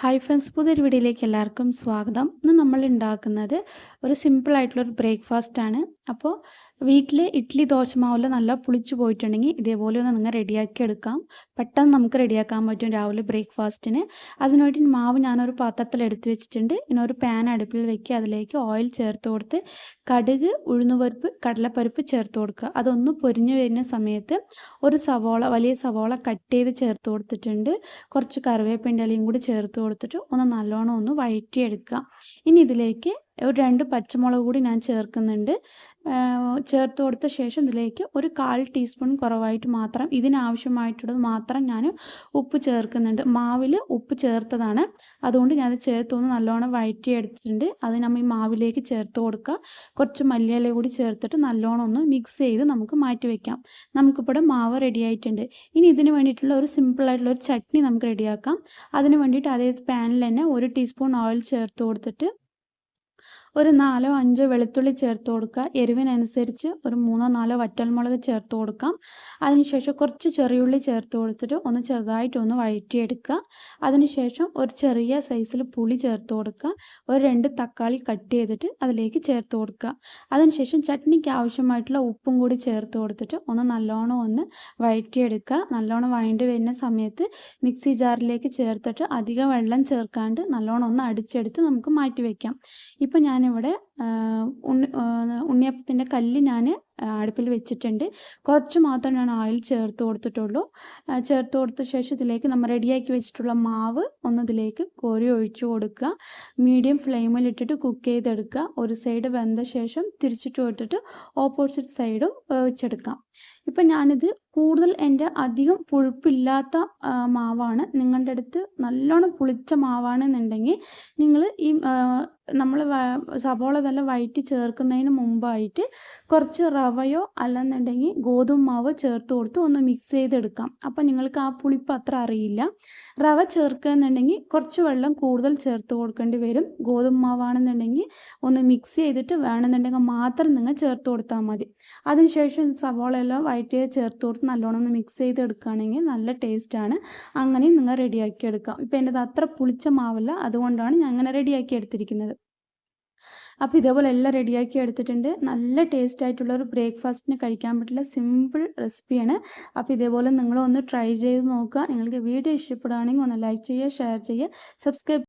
Hi friends പുതിയൊരു വീഡിയോയിലേക്ക് എല്ലാവർക്കും സ്വാഗതം. ഇന്ന് നമ്മൾ ഉണ്ടാക്കുന്നത് ഒരു സിമ്പിളായിട്ടുള്ളൊരു ബ്രേക്ക്ഫാസ്റ്റ് ആണ്. അപ്പോൾ വീട്ടിൽ ഇഡ്ഡലി ദോശമാവിൽ നല്ല പുളിച്ചു പോയിട്ടുണ്ടെങ്കിൽ ഇതേപോലെ ഒന്ന് നിങ്ങൾ റെഡിയാക്കി എടുക്കാം. പെട്ടെന്ന് നമുക്ക് റെഡിയാക്കാൻ പറ്റും രാവിലെ ബ്രേക്ക്ഫാസ്റ്റിന് അതിനുവേണ്ടി മാവ് ഞാനൊരു പാത്രത്തിൽ എടുത്തു വെച്ചിട്ടുണ്ട്. ഇനി ഒരു പാൻ അടുപ്പിൽ വെക്കുക അതിലേക്ക് ഓയിൽ ചേർത്ത് കൊടുത്ത് കടുക് ഉഴുന്നുപരിപ്പ് കടലപ്പരിപ്പ് ചേർത്ത് കൊടുക്കുക. അതൊന്ന് പൊരിഞ്ഞു വരുന്ന സമയത്ത് ഒരു സവോള വലിയ സവോള കട്ട് ചെയ്ത് ചേർത്ത് കൊടുത്തിട്ടുണ്ട്. കുറച്ച് കറിവേപ്പിന്റെ ഇലയും കൂടി ചേർത്ത് കൊടുത്തിട്ട് ഒന്ന് നല്ലോണം ഒന്ന് വഴറ്റിയെടുക്കുക. ഇനി ഇതിലേക്ക് ഒരു രണ്ട് പച്ചമുളക് കൂടി ഞാൻ ചേർക്കുന്നുണ്ട്. ചേർത്ത് കൊടുത്ത ശേഷം ഇതിലേക്ക് ഒരു കാൽ ടീസ്പൂൺ കുറവായിട്ട് മാത്രം ഇതിനാവശ്യമായിട്ടുള്ളത് മാത്രം ഞാൻ ഉപ്പ് ചേർക്കുന്നുണ്ട്. മാവിൽ ഉപ്പ് ചേർത്തതാണ്. അതുകൊണ്ട് ഞാൻ അത് ചേർത്തൊന്ന് നല്ലോണം വഴറ്റിയെടുത്തിട്ടുണ്ട്. അത് നമ്മൾ ഈ മാവിലേക്ക് ചേർത്ത് കൊടുക്കുക. കുറച്ച് മല്ലിയില കൂടി ചേർത്തിട്ട് നല്ലോണം ഒന്ന് മിക്സ് ചെയ്ത് നമുക്ക് മാറ്റി വയ്ക്കാം നമുക്കിപ്പോൾ മാവ് റെഡി ആയിട്ടുണ്ട്. ഇനി ഇതിന് വേണ്ടിയിട്ടുള്ള ഒരു സിമ്പിളായിട്ടുള്ള ഒരു ചട്നി നമുക്ക് റെഡിയാക്കാം അതിന് വേണ്ടിയിട്ട് അതേ പാനിൽ തന്നെ ഒരു ടീസ്പൂൺ ഓയിൽ ചേർത്ത് കൊടുത്തിട്ട് ഒരു നാലോ അഞ്ചോ വെളുത്തുള്ളി ചേർത്ത് കൊടുക്കുക. എരിവിനനുസരിച്ച് ഒരു മൂന്നോ നാലോ വറ്റൽമുളക് ചേർത്ത് കൊടുക്കാം. അതിനുശേഷം കുറച്ച് ചെറിയുള്ളി ചേർത്ത് കൊടുത്തിട്ട് ഒന്ന് ചെറുതായിട്ടൊന്ന് വഴറ്റിയെടുക്കുക. അതിനുശേഷം ഒരു ചെറിയ സൈസിൽ പുളി ചേർത്ത് കൊടുക്കുക. ഒരു രണ്ട് തക്കാളി കട്ട് ചെയ്തിട്ട് അതിലേക്ക് ചേർത്ത് കൊടുക്കുക. അതിനുശേഷം ചട്നിക്ക് ആവശ്യമായിട്ടുള്ള ഉപ്പും കൂടി ചേർത്ത് കൊടുത്തിട്ട് ഒന്ന് നല്ലോണം ഒന്ന് വഴറ്റിയെടുക്കുക. നല്ലോണം വഴണ്ടി വരുന്ന സമയത്ത് മിക്സി ജാറിലേക്ക് ചേർത്തിട്ട് അധികം വെള്ളം ചേർക്കാണ്ട് നല്ലോണം ഒന്ന് അടിച്ചെടുത്ത് നമുക്ക് മാറ്റി വയ്ക്കാം ഇപ്പം ഞാനിവിടെ ഉണ്ണി ഉണ്ണിയപ്പത്തിന്റെ കല്ല് ഞാൻ അടുപ്പിൽ വെച്ചിട്ടുണ്ട്. കുറച്ച് മാത്രം ഞാൻ ഓയിൽ ചേർത്ത് കൊടുത്തിട്ടുള്ളൂ. ചേർത്ത് കൊടുത്ത ശേഷം ഇതിലേക്ക് നമ്മൾ റെഡിയാക്കി വെച്ചിട്ടുള്ള മാവ് ഒന്ന് ഇതിലേക്ക് കോരി ഒഴിച്ചു കൊടുക്കുക. മീഡിയം ഫ്ലെയിമിൽ ഇട്ടിട്ട് കുക്ക് ചെയ്തെടുക്കുക. ഒരു സൈഡ് വെന്ത ശേഷം തിരിച്ചിട്ട് കൊടുത്തിട്ട് ഓപ്പോസിറ്റ് സൈഡും വേവിച്ചെടുക്കാം ഇപ്പം ഞാനിത് കൂടുതൽ എന്റെ അധികം പുളിപ്പില്ലാത്ത മാവാണ്. നിങ്ങളുടെ അടുത്ത് നല്ലോണം പുളിച്ച മാവാണെന്നുണ്ടെങ്കിൽ നിങ്ങൾ ഈ നമ്മൾ സവോള നല്ല വയറ്റി ചേർക്കുന്നതിന് മുമ്പായിട്ട് കുറച്ച് റവയോ അല്ലെന്നുണ്ടെങ്കിൽ ഗോതമ്പ് മാവ് ചേർത്ത് കൊടുത്ത് ഒന്ന് മിക്സ് ചെയ്തെടുക്കാം. അപ്പം നിങ്ങൾക്ക് ആ പുളിപ്പ് അത്ര അറിയില്ല. റവ ചേർക്കുക എന്നുണ്ടെങ്കിൽ കുറച്ച് വെള്ളം കൂടുതൽ ചേർത്ത് കൊടുക്കേണ്ടി വരും. ഗോതമ്പ് മാവാണെന്നുണ്ടെങ്കിൽ ഒന്ന് മിക്സ് ചെയ്തിട്ട് വേണമെന്നുണ്ടെങ്കിൽ മാത്രം നിങ്ങൾ ചേർത്ത് കൊടുത്താൽ മതി. അതിനുശേഷം സവോള എല്ലാം വയറ്റിയ ചേർത്ത് കൊടുത്ത് നല്ലോണം ഒന്ന് മിക്സ് ചെയ്തെടുക്കുകയാണെങ്കിൽ നല്ല ടേസ്റ്റാണ് അങ്ങനെയും നിങ്ങൾ റെഡിയാക്കി എടുക്കാം. ഇപ്പം എന്റെ അത്ര പുളിച്ച മാവല്ല. അതുകൊണ്ടാണ് ഞാൻ അങ്ങനെ റെഡിയാക്കി എടുത്തിരിക്കുന്നത്. അപ്പോൾ ഇതേപോലെ എല്ലാം റെഡിയാക്കി എടുത്തിട്ടുണ്ട്. നല്ല ടേസ്റ്റ് ആയിട്ടുള്ള ഒരു ബ്രേക്ക്ഫാസ്റ്റിന് കഴിക്കാൻ പറ്റുള്ള സിമ്പിൾ റെസിപ്പിയാണ് അപ്പോൾ ഇതേപോലെ നിങ്ങളൊന്ന് ട്രൈ ചെയ്ത് നോക്കുക. നിങ്ങൾക്ക് വീഡിയോ ഇഷ്ടപ്പെടുകയാണെങ്കിൽ ഒന്ന് ലൈക്ക് ചെയ്യുക ഷെയർ ചെയ്യുക സബ്സ്ക്രൈബ്